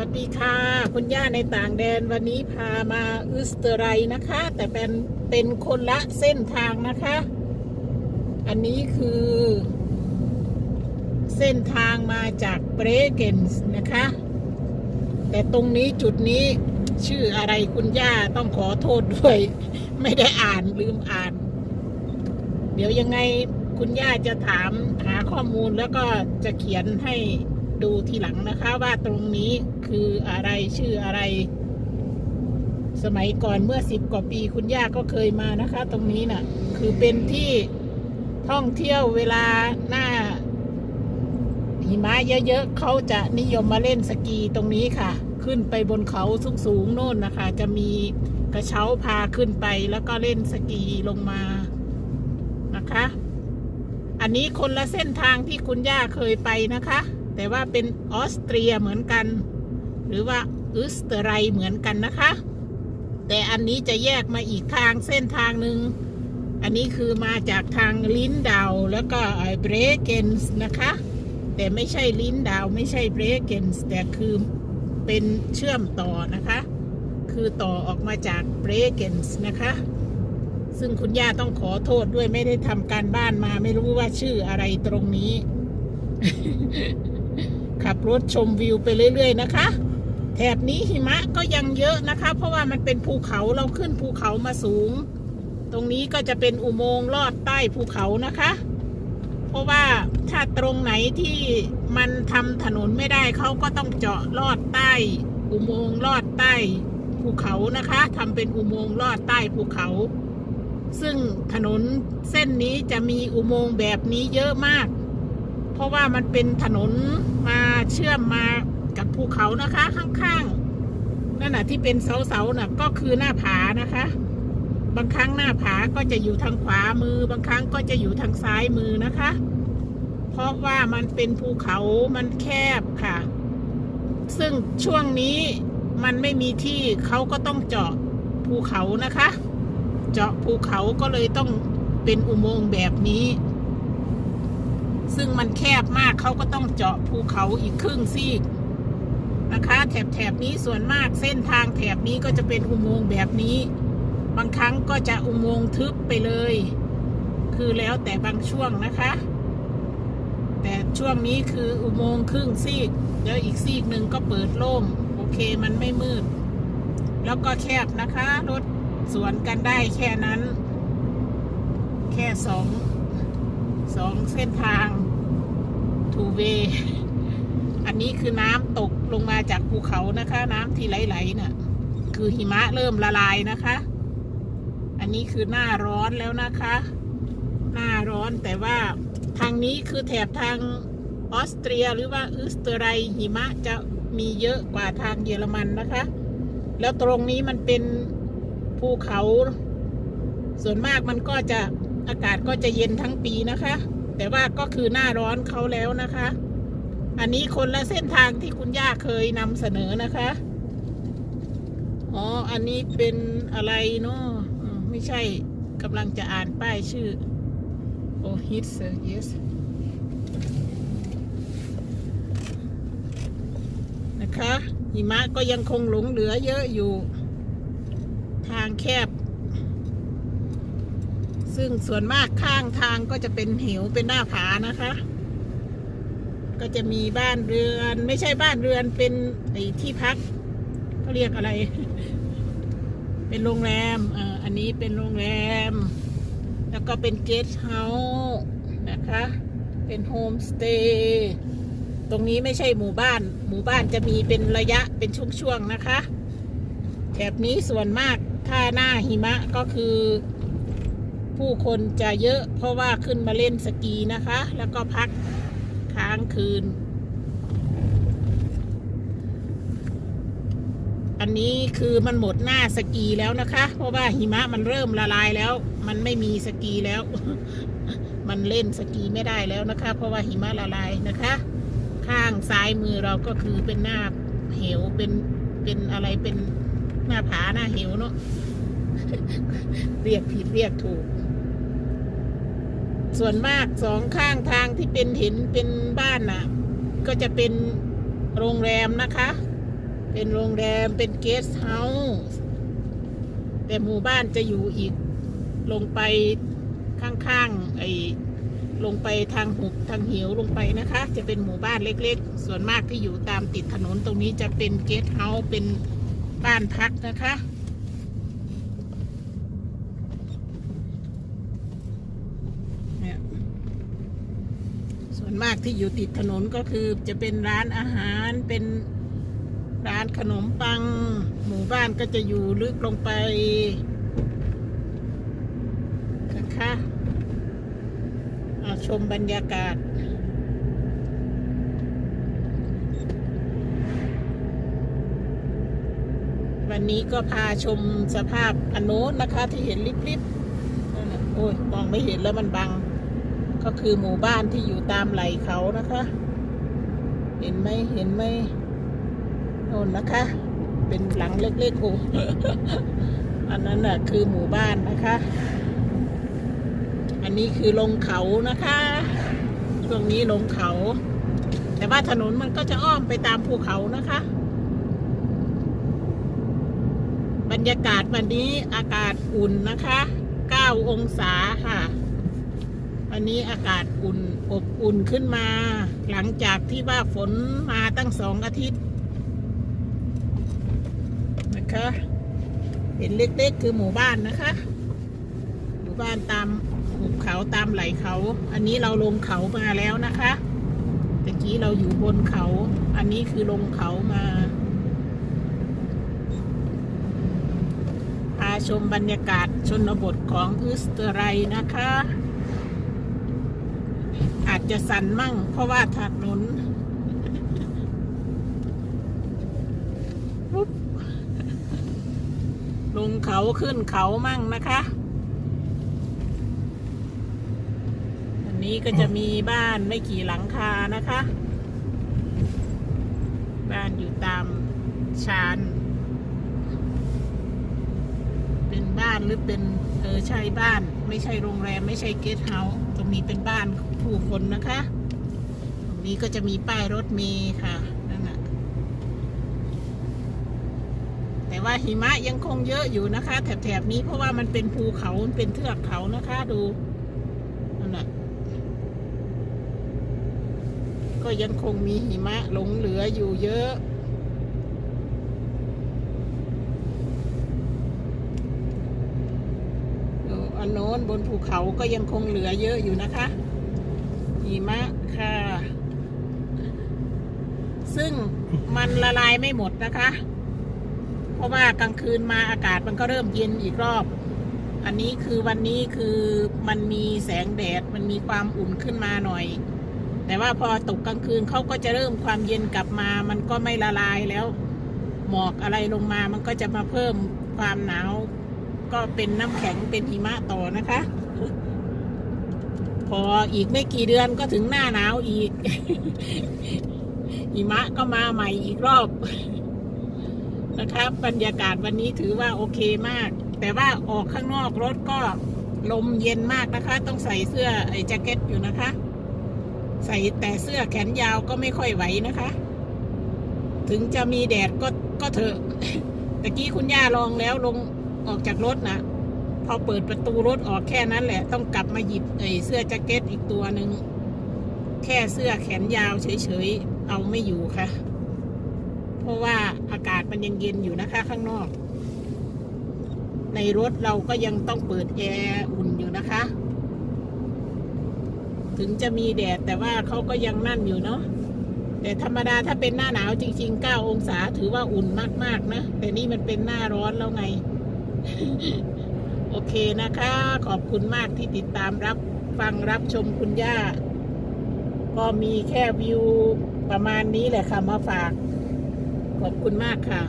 วัสดีค่ะ คุณย่าในต่างแดนวันนี้พามาอุสเตอร์ไรนะคะ แต่เป็นเป็นคนละเส้นทางนะคะ อันนี้คือ เส้นทางมาจากเบรเกนส์นะคะ แต่ตรงนี้จุดนี้ชื่ออะไรคุณย่าต้องขอโทษด้วย ไม่ได้อ่านลืมอ่าน เดี๋ยวยังไงคุณย่าจะถามหาข้อมูลแล้วก็จะเขียนให้ ดูทีหลังนะคะว่าตรงนี้คืออะไรชื่ออะไร สมัยก่อนเมื่อสิบกว่าปีคุณย่าก็เคยมานะคะ ตรงนี้น่ะ คือเป็นที่ท่องเที่ยวเวลาหน้าหิมะเยอะๆเขาจะนิยมมาเล่นสกีตรงนี้ค่ะ ขึ้นไปบนเขาสูงๆโน่นนะคะ จะมีกระเช้าพาขึ้นไปแล้วก็เล่นสกีลงมานะคะ อันนี้คนละเส้นทางที่คุณย่าเคยไปนะคะ แต่ว่าเป็นออสเตรียเหมือนกัน หรือว่าอุสเตร์ไรเหมือนกันนะคะ แต่อันนี้จะแยกมาอีกทางเส้นทางหนึ่งอันนี้คือมาจากทางลินดาวแล้วก็เบรเกนส์นะคะ แต่ไม่ใช่ลินดาวไม่ใช่เบรเกนส์แต่คือเป็นเชื่อมต่อนะคะ คือต่อออกมาจากเบรเกนส์นะคะซึ่งคุณย่าต้องขอโทษด้วยไม่ได้ทำการบ้านมาไม่รู้ว่าชื่ออะไรตรงนี้ ขับรถชมวิวไปเรื่อย ๆ นะคะ แถบนี้หิมะก็ยังเยอะนะคะ เพราะว่ามันเป็นภูเขาเราขึ้นภูเขามาสูง ตรงนี้ก็จะเป็นอุโมงค์ลอดใต้ภูเขานะคะ เพราะว่าถ้าตรงไหนที่มันทำถนนไม่ได้เขาก็ต้องเจาะลอดใต้ อุโมงค์ลอดใต้ภูเขานะคะทำเป็นอุโมงค์ลอดใต้ภูเขา ซึ่งถนนเส้นนี้จะมีอุโมงค์แบบนี้เยอะมาก เพราะว่ามันเป็นถนนมาเชื่อมมากับภูเขานะคะ ข้างๆนั่นน่ะที่เป็นเสาๆน่ะก็คือหน้าผานะคะ บางครั้งหน้าผาก็จะอยู่ทางขวามือ บางครั้งก็จะอยู่ทางซ้ายมือนะคะ เพราะว่ามันเป็นภูเขามันแคบค่ะ ซึ่งช่วงนี้มันไม่มีที่เขาก็ต้องเจาะภูเขานะคะ เจาะภูเขาก็เลยต้องเป็นอุโมงค์แบบนี้ ซึ่งมันแคบมากเขาก็ต้องเจาะภูเขาอีกครึ่งซีกนะคะแถบแถบนี้ส่วนมากเส้นทางแถบนี้ก็จะเป็นอุโมงค์แบบนี้ บางครั้งก็จะอุโมงค์ทึบไปเลย คือแล้วแต่บางช่วงนะคะ แต่ช่วงนี้คืออุโมงค์ครึ่งซีกแล้วอีกซีกหนึ่งก็เปิดโล่งโอเคมันไม่มืด แล้วก็แคบนะคะรถสวนกันได้แค่นั้น แค่สอง สองเส้นทางทูเวอันนี้คือน้ำตกลงมาจากภูเขานะคะ น้ำที่ไหลๆน่ะ คือหิมะเริ่มละลายนะคะ อันนี้คือหน้าร้อนแล้วนะคะ หน้าร้อนแต่ว่าทางนี้คือแถบทางออสเตรียหรือว่าอุสเตร์ไรหิมะจะมีเยอะกว่าทางเยอรมันนะคะ แล้วตรงนี้มันเป็นภูเขา ส่วนมากมันก็จะ อากาศก็จะเย็นทั้งปีนะคะ แต่ว่าก็คือหน้าร้อนเขาแล้วนะคะ อันนี้คนละเส้นทางที่คุณย่าเคยนำเสนอนะคะ อ๋อ อันนี้เป็นอะไรเนาะไม่ใช่กำลังจะอ่านป้ายชื่อ โอฮิตเซอร์ yes นะคะหิมะก็ยังคงหลงเหลือเยอะอยู่ ทางแคบ ซึ่งส่วนมากข้างทางก็จะเป็นเหวเป็นหน้าผานะคะ ก็จะมีบ้านเรือน ไม่ใช่บ้านเรือนเป็นไอ้ที่พักเขาเรียกอะไร เป็นโรงแรมเอ่ออันนี้เป็นโรงแรม แล้วก็เป็นเกสต์เฮาส์นะคะ เป็นโฮมสเตย์ตรงนี้ไม่ใช่หมู่บ้าน หมู่บ้านจะมีเป็นระยะเป็นช่วงๆนะคะแถบนี้ส่วนมากถ้าหน้าหิมะก็คือ ผู้คนจะเยอะเพราะว่าขึ้นมาเล่นสกีนะคะ แล้วก็พักค้างคืน อันนี้คือมันหมดหน้าสกีแล้วนะคะ เพราะว่าหิมะมันเริ่มละลายแล้ว มันไม่มีสกีแล้ว มันเล่นสกีไม่ได้แล้วนะคะ เพราะว่าหิมะละลายนะคะ ข้างซ้ายมือเราก็คือเป็นหน้าเหวเป็นเป็นอะไรเป็นหน้าผาหน้าเหวเนาะเรียกผิดเรียกถูก ส่วนมากสองข้างทางที่เป็นเห็นเป็นบ้านน่ะ ก็จะเป็นโรงแรมนะคะ เป็นโรงแรมเป็นเกสต์เฮาส์แต่หมู่บ้านจะอยู่อีก ลงไปข้างๆไอ้ลงไปทางหุบทางเหวลงไปนะคะ จะเป็นหมู่บ้านเล็กๆ ส่วนมากที่อยู่ตามติดถนนตรงนี้จะเป็นเกสต์เฮาส์เป็นบ้านพักนะคะ เนี่ยส่วน มากที่อยู่ติดถนนก็คือจะเป็นร้านอาหารเป็นร้านขนมปัง หมู่บ้านก็จะอยู่ลึกลงไปนะคะอ่าชมบรรยากาศวันนี้ก็พาชมสภาพอันโน้นนะคะที่เห็นลิบๆโอ้ยมองไม่เห็นแล้วมันบัง ก็คือหมู่บ้านที่อยู่ตามไหลเขานะคะ เห็นไหมเห็นไหมโน่นนะคะ เป็นหลังเล็กๆโอ้อันนั้นน่ะคือหมู่บ้านนะคะ อันนี้คือลงเขานะคะช่วงนี้ลงเขา แต่ว่าถนนมันก็จะอ้อมไปตามภูเขานะคะ บรรยากาศวันนี้อากาศอุ่นนะคะ 9 องศาค่ะ วันนี้อากาศอุ่นอบอุ่นขึ้นมา หลังจากที่ว่าฝนมาตั้งสองอาทิตย์นะคะเห็นเล็กๆคือหมู่บ้านนะคะ หมู่บ้านตามหุบเขาตามไหลเขา อันนี้เราลงเขามาแล้วนะคะตะกี้เราอยู่บนเขา อันนี้คือลงเขามาพาชมบรรยากาศชนบทของออสเตรไลนะคะ จะสั่นมั่ง เพราะว่าถนนปุ๊บลงเขาขึ้นเขามั่งนะคะอันนี้ก็จะมีบ้านไม่กี่หลังคานะคะ บ้านอยู่ตามชานเป็นบ้านหรือเป็นเออใช่บ้าน ไม่ใช่โรงแรม ไม่ใช่เกสต์เฮาส์ตรงนี้เป็นบ้าน คนนะคะ ตรงนี้ก็จะมีป้ายรถเมล์ค่ะนั่นน่ะแต่ว่าหิมะยังคงเยอะอยู่นะคะ แถบๆนี้เพราะว่ามันเป็นภูเขามันเป็นเทือกเขานะคะดูนั่นน่ะก็ยังคงมีหิมะหลงเหลืออยู่เยอะอันโน้นบนภูเขาก็ยังคงเหลือเยอะอยู่นะคะ หิมะค่ะ ซึ่งมันละลายไม่หมดนะคะ เพราะว่ากลางคืนมาอากาศมันก็เริ่มเย็นอีกรอบ อันนี้คือวันนี้คือมันมีแสงแดดมันมีความอุ่นขึ้นมาหน่อย แต่ว่าพอตกกลางคืนเขาก็จะเริ่มความเย็นกลับมา มันก็ไม่ละลายแล้ว หมอกอะไรลงมามันก็จะมาเพิ่มความหนาว ก็เป็นน้ำแข็งเป็นหิมะต่อนะคะ พออีกไม่กี่เดือนก็ถึงหน้าหนาวอีกหิมะก็มาใหม่อีกรอบนะคะบรรยากาศวันนี้ถือว่าโอเคมาก แต่ว่าออกข้างนอกรถก็ลมเย็นมากนะคะ ต้องใส่เสื้อไอ้แจ็คเก็ตอยู่นะคะ ใส่แต่เสื้อแขนยาวก็ไม่ค่อยไหวนะคะ ถึงจะมีแดดก็ก็เถอะตะกี้คุณย่าลองแล้วลงออกจากรถนะ พอเปิดประตูรถออกแค่นั้นแหละ ต้องกลับมาหยิบไอ้เสื้อแจ็คเก็ตอีกตัวหนึ่งแค่เสื้อแขนยาวเฉยๆ เอาไม่อยู่ค่ะ เพราะว่าอากาศมันยังเย็นอยู่นะคะข้างนอก ในรถเราก็ยังต้องเปิดแอร์อุ่นอยู่นะคะ ถึงจะมีแดดแต่ว่าเขาก็ยังนั่นอยู่เนาะแต่ธรรมดาถ้าเป็นหน้าหนาวจริงๆ 9 องศาถือว่าอุ่นมากๆนะ แต่นี่มันเป็นหน้าร้อนแล้วไง อเคนะคะ ขอบคุณมากที่ติดตามรับฟังรับชมคุณย่า ก็มีแค่วิวประมาณนี้แหละค่ะ มาฝาก ขอบคุณมากค่ะ